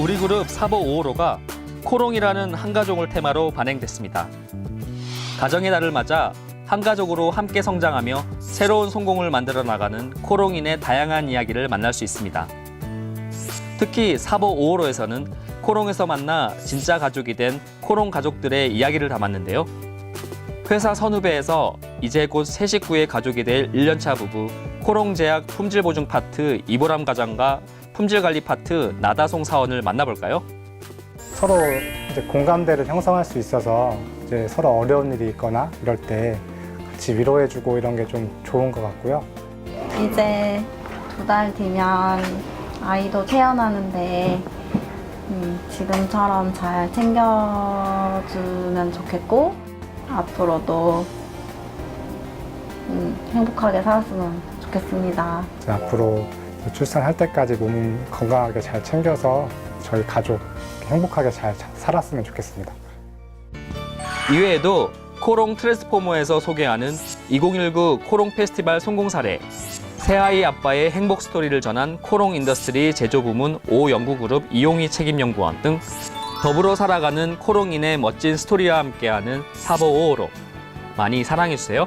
우리 그룹 사보 5호로가 코롱이라는 한 가족을 테마로 반행됐습니다. 가정의 달을 맞아 한 가족으로 함께 성장하며 새로운 성공을 만들어 나가는 코롱인의 다양한 이야기를 만날 수 있습니다. 특히 사보 5호로에서는 코롱에서 만나 진짜 가족이 된 코롱 가족들의 이야기를 담았는데요. 회사 선후배에서 이제 곧 새 식구의 가족이 될 1년차 부부 코롱제약 품질 보증 파트 이보람 과장과 품질 관리 파트 나다송 사원을 만나볼까요? 서로 이제 공감대를 형성할 수 있어서 이제 서로 어려운 일이 있거나 이럴 때 같이 위로해주고 이런 게 좀 좋은 것 같고요. 이제 두 달 뒤면 아이도 태어나는데 음, 지금처럼 잘 챙겨주면 좋겠고 앞으로도 음, 행복하게 살았으면 좋겠습니다. 이제 앞으로 출산할 때까지 몸 건강하게 잘 챙겨서 저희 가족 행복하게 잘 살았으면 좋겠습니다. 이외에도 코롱 트랜스포머에서 소개하는 2019 코롱 페스티벌 성공 사례, 새아이 아빠의 행복 스토리를 전한 코롱 인더스트리 제조 부문 오연구그룹 이용희 책임연구원 등 더불어 살아가는 코롱인의 멋진 스토리와 함께하는 사보 5호로 많이 사랑해주세요.